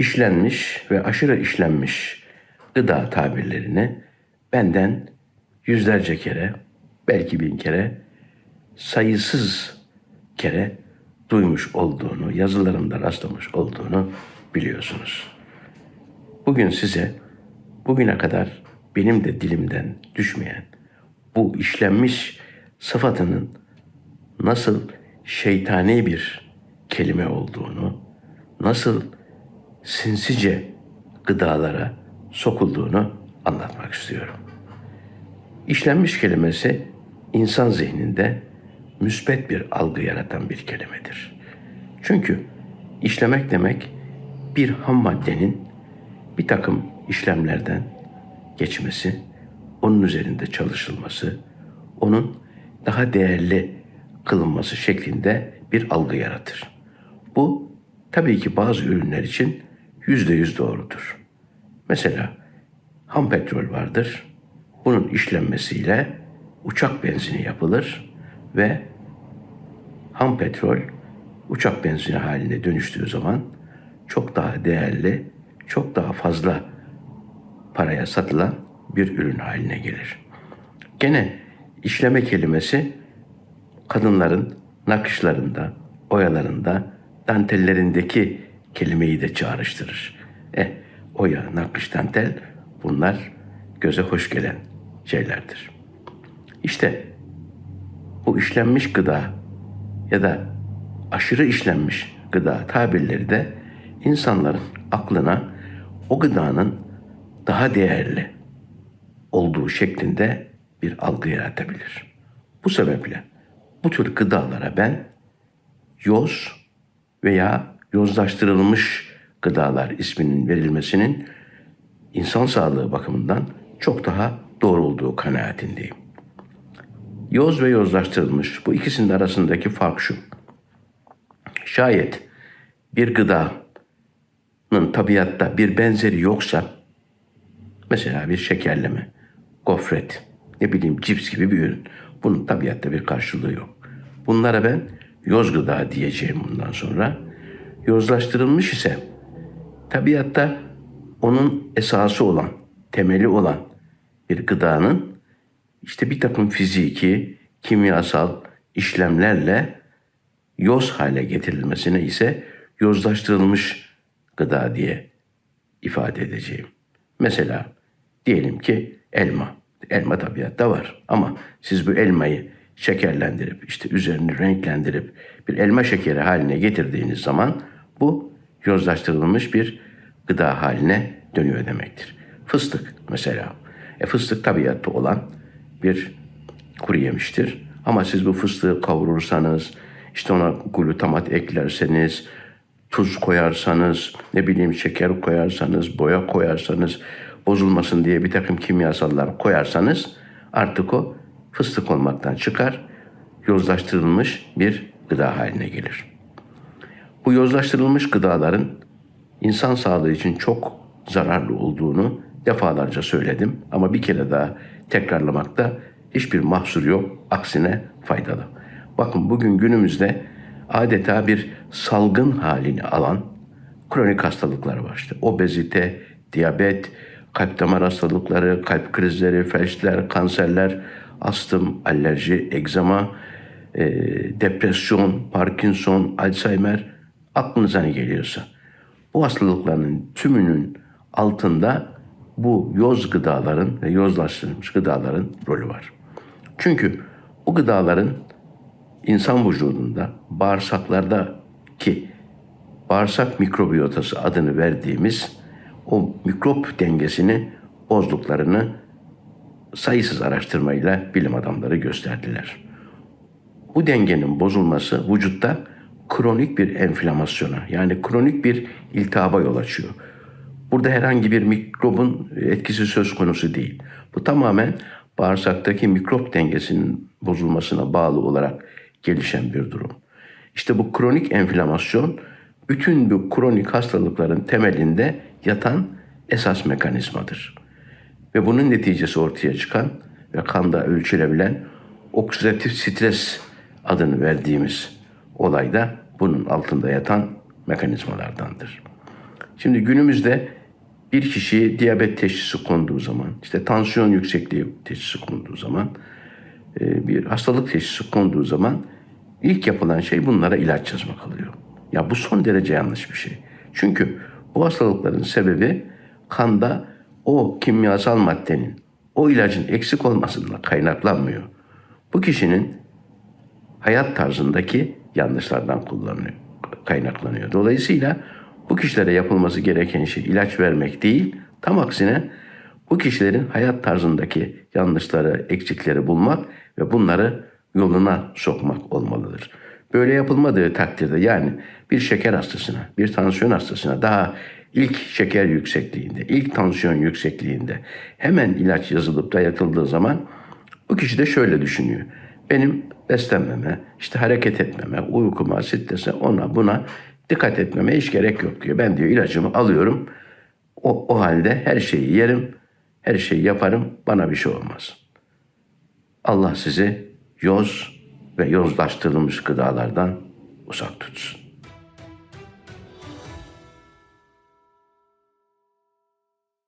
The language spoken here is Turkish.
işlenmiş ve aşırı işlenmiş gıda tabirlerini benden yüzlerce kere, belki bin kere, sayısız kere duymuş olduğunu, yazılarımda rastlamış olduğunu biliyorsunuz. Bugün size bugüne kadar benim de dilimden düşmeyen bu işlenmiş sıfatının nasıl şeytani bir kelime olduğunu, nasıl sinsice gıdalara sokulduğunu anlatmak istiyorum. İşlenmiş kelimesi insan zihninde müspet bir algı yaratan bir kelimedir. Çünkü işlemek demek bir ham maddenin bir takım işlemlerden geçmesi, onun üzerinde çalışılması, onun daha değerli kılınması şeklinde bir algı yaratır. Bu tabii ki bazı ürünler için yüzde yüz doğrudur. Mesela ham petrol vardır. Bunun işlenmesiyle uçak benzini yapılır ve ham petrol uçak benzini haline dönüştüğü zaman çok daha değerli, çok daha fazla paraya satılan bir ürün haline gelir. Gene işleme kelimesi kadınların nakışlarında, oyalarında, dantellerindeki kelimeyi de çağrıştırır. E, oya, nakış, dantel bunlar göze hoş gelen şeylerdir. İşte bu işlenmiş gıda ya da aşırı işlenmiş gıda tabirleri de insanların aklına o gıdanın daha değerli olduğu şeklinde bir algı yaratabilir. Bu sebeple bu tür gıdalara ben yoz veya yozlaştırılmış gıdalar isminin verilmesinin insan sağlığı bakımından çok daha doğru olduğu kanaatindeyim. Yoz ve yozlaştırılmış bu ikisinin arasındaki fark şu. Şayet bir gıdanın tabiatta bir benzeri yoksa mesela bir şekerleme, gofret, ne bileyim cips gibi bir ürün. Bunun tabiatta bir karşılığı yok. Bunlara ben yoz gıda diyeceğim bundan sonra. Yozlaştırılmış ise tabiatta onun esası olan, temeli olan bir gıdanın işte bir takım fiziki, kimyasal işlemlerle yoz hale getirilmesine ise yozlaştırılmış gıda diye ifade edeceğim. Mesela diyelim ki elma. Elma tabiatta var ama siz bu elmayı şekerlendirip işte üzerini renklendirip bir elma şekeri haline getirdiğiniz zaman bu yozlaştırılmış bir gıda haline dönüyor demektir. Fıstık mesela. E fıstık tabiatta olan bir kuru yemiştir. Ama siz bu fıstığı kavurursanız, işte ona glutamat eklerseniz, tuz koyarsanız, ne bileyim şeker koyarsanız, boya koyarsanız, bozulmasın diye bir takım kimyasallar koyarsanız artık o fıstık olmaktan çıkar, yozlaştırılmış bir gıda haline gelir. Bu yozlaştırılmış gıdaların insan sağlığı için çok zararlı olduğunu defalarca söyledim ama bir kere daha tekrarlamakta hiçbir mahsur yok, aksine faydalı. Bakın bugün günümüzde adeta bir salgın halini alan kronik hastalıklar var işte. Obezite, diyabet, kalp damar hastalıkları, kalp krizleri, felçler, kanserler, astım, alerji, egzama, e, depresyon, Parkinson, Alzheimer aklınıza ne geliyorsa. Bu hastalıkların tümünün altında bu yoz gıdaların ve yozlaştırılmış gıdaların rolü var. Çünkü o gıdaların insan vücudunda bağırsaklarda ki bağırsak mikrobiyotası adını verdiğimiz o mikrop dengesini bozduklarını sayısız araştırmayla bilim adamları gösterdiler. Bu dengenin bozulması vücutta kronik bir enflamasyona yani kronik bir iltihaba yol açıyor. Burada herhangi bir mikrobun etkisi söz konusu değil. Bu tamamen bağırsaktaki mikrop dengesinin bozulmasına bağlı olarak gelişen bir durum. İşte bu kronik enflamasyon bütün bu kronik hastalıkların temelinde yatan esas mekanizmadır. Ve bunun neticesi ortaya çıkan ve kanda ölçülebilen oksidatif stres adını verdiğimiz olay da bunun altında yatan mekanizmalardandır. Şimdi günümüzde bir kişiye diyabet teşhisi konduğu zaman, işte tansiyon yüksekliği teşhisi konduğu zaman, e, bir hastalık teşhisi konduğu zaman ilk yapılan şey bunlara ilaç yazmak oluyor. Ya bu son derece yanlış bir şey. Çünkü bu hastalıkların sebebi kanda o kimyasal maddenin, o ilacın eksik olmasından kaynaklanmıyor. Bu kişinin hayat tarzındaki yanlışlardan kullanıyor, kaynaklanıyor. Dolayısıyla bu kişilere yapılması gereken şey ilaç vermek değil, tam aksine bu kişilerin hayat tarzındaki yanlışları, eksikleri bulmak ve bunları yoluna sokmak olmalıdır. Böyle yapılmadığı takdirde yani bir şeker hastasına, bir tansiyon hastasına daha ilk şeker yüksekliğinde, ilk tansiyon yüksekliğinde hemen ilaç yazılıp dayatıldığı zaman bu kişi de şöyle düşünüyor. Benim beslenmeme, işte hareket etmeme, uykuma, strese, ona buna dikkat etmeme hiç gerek yok diyor. Ben diyor ilacımı alıyorum. O, o halde her şeyi yerim, her şeyi yaparım, bana bir şey olmaz. Allah sizi yoz ve yozlaştırılmış gıdalardan uzak tutsun.